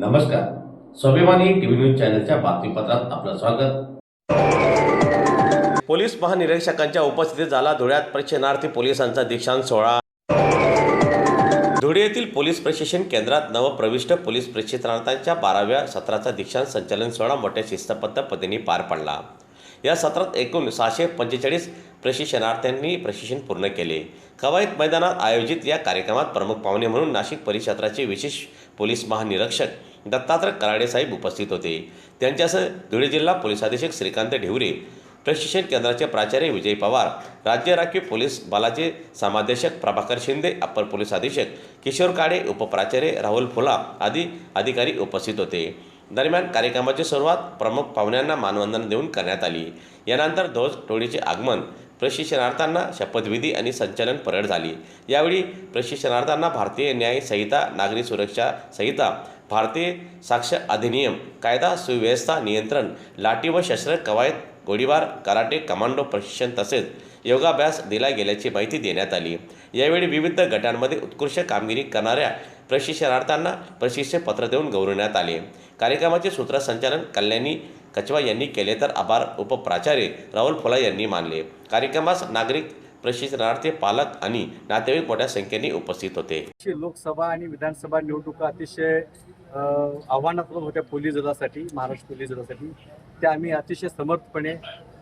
नमस्कार. स्वाभिमानी TV news चॅनलच्या बातमीपत्रात आपलं स्वागत. पोलीस महानिरीक्षकांच्या उपस्थितीत झाला धुळ्यात प्रशिक्षणार्थी पोलिसांचा दीक्षांत सोहळा. धुळे येथील पोलीस प्रशिक्षण केंद्रात नवप्रविष्ट पोलीस प्रशिक्षणार्थ्यांच्या बाराव्या सत्राचा दीक्षांत संचलन सोहळा मोठ्या शिस्तबद्ध पद्धतीने पार पडला. या सत्रात एकूण सहाशे पंचेचाळीस प्रशिक्षणार्थ्यांनी प्रशिक्षण पूर्ण केले. कवायत मैदानात आयोजित या कार्यक्रमात प्रमुख पाहुणे म्हणून नाशिक परिक्षेत्राचे विशेष पोलीस महानिरीक्षक दत्तात्रय कराडेसाहेब उपस्थित होते. त्यांच्यासह धुळे जिल्हा पोलीस अधीक्षक श्रीकांत ढेवरे प्रशिक्षण केंद्राचे प्राचार्य विजय पवार राज्य राखीव पोलीस बलाचे समादेशक प्रभाकर शिंदे अप्पर पोलीस अधीक्षक किशोर काडे उपप्राचार्य राहुल फुला आदी अधिकारी उपस्थित होते. दरम्यान कार्यक्रमाची सुरुवात प्रमुख पाहुण्यांना मानवंदन देऊन करण्यात आली. यानंतर ध्वज टोळीचे आगमन प्रशिक्षणार्थ्यांना शपथविधी आणि संचलन परेड झाली. यावेळी प्रशिक्षणार्थ्यांना भारतीय न्याय संहिता नागरी सुरक्षा संहिता भारतीय साक्ष अधिनियम कायदा सुव्यवस्था नियंत्रण लाठी व शस्त्र कवायत गोळीबार कराटे कमांडो प्रशिक्षण तसेच योगाभ्यास दिला गेल्याची माहिती देण्यात आली. यावेळी विविध गटांमध्ये उत्कृष्ट कामगिरी करणाऱ्या प्रशिक्षणार्थ्यांना प्रशिक्षणपत्र देऊन गौरवण्यात आले. कार्यक्रमाचे सूत्रसंचालन कल्याणी कचवा यांनी केले तर आभार उपप्राचार्य राहुल फुला यांनी मानले. कार्यक्रमास नागरिक प्रशिक्षणार्थी पालक आणि नातेवाईक मोठ्या संख्येने उपस्थित होते. लोकसभा आणि विधानसभा निवडणुका अतिशय आव्हानात्मक होत्या पोलीस दलासाठी महाराष्ट्र पोलीस दलासाठी. त्या आम्ही अतिशय समर्थपणे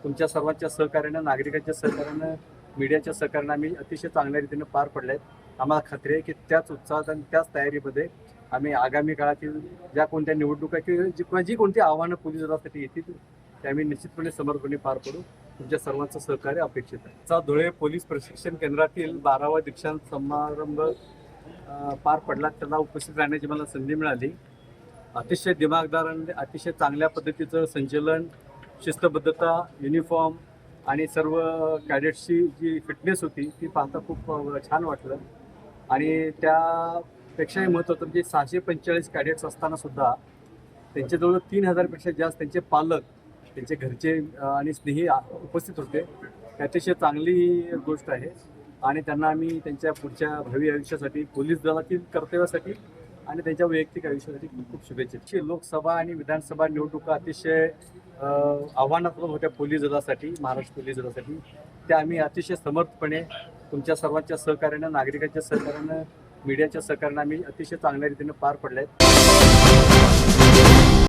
तुमच्या सर्वांच्या सहकार्यानं नागरिकांच्या सहकार्यानं मीडियाच्या सहकार्यानं आम्ही अतिशय चांगल्या रीतीनं पार पडल्या आहेत आम्हाला खात्री आहे की त्याच उत्साहात आणि त्याच तयारीमध्ये आम्ही आगामी काळातील ज्या कोणत्या निवडणुका किंवा जी कोणती आव्हानं पोलीस दलासाठी येतील ते आम्ही निश्चितपणे समर्थपणे पार पडू. तुमच्या सर्वांचं सहकार्य अपेक्षित आहे. चा धुळे पोलीस प्रशिक्षण केंद्रातील बारावा दीक्षांत समारंभ पार पडला. त्याला उपस्थित राहण्याची मला संधी मिळाली. अतिशय दिमागदार आणि अतिशय चांगल्या पद्धतीचं संचलन शिस्तबद्धता युनिफॉर्म आणि सर्व कॅडेट्सची जी फिटनेस होती ती पाहता खूप छान वाटलं. आणि त्यापेक्षाही महत्त्वाचं म्हणजे सहाशे पंचेचाळीस कॅडेट्स असताना सुद्धा त्यांच्याजवळ तीन हजारपेक्षा जास्त त्यांचे पालक त्यांचे घरचे आणि स्नेही उपस्थित होते. अतिशय चांगली गोष्ट आहे. आणि त्यांना आम्ही त्यांच्या पुढच्या भावी आयुष्यासाठी पोलीस दलातील कर्तव्यासाठी आणि त्यांच्या वैयक्तिक आयुष्यासाठी खूप खूप शुभेच्छा लोकसभा आणि विधानसभा निवडणुका अतिशय आव्हानात्मक होत्या पोलीस दलासाठी महाराष्ट्र पोलीस दलासाठी. त्या आम्ही अतिशय समर्थपणे तुमच्या सर्वांच्या सहकार्यानं नागरिकांच्या सहकार्यानं मीडियाच्या सहकार्यानं आम्ही अतिशय चांगल्या रीतीनं पार पडल्या आहेत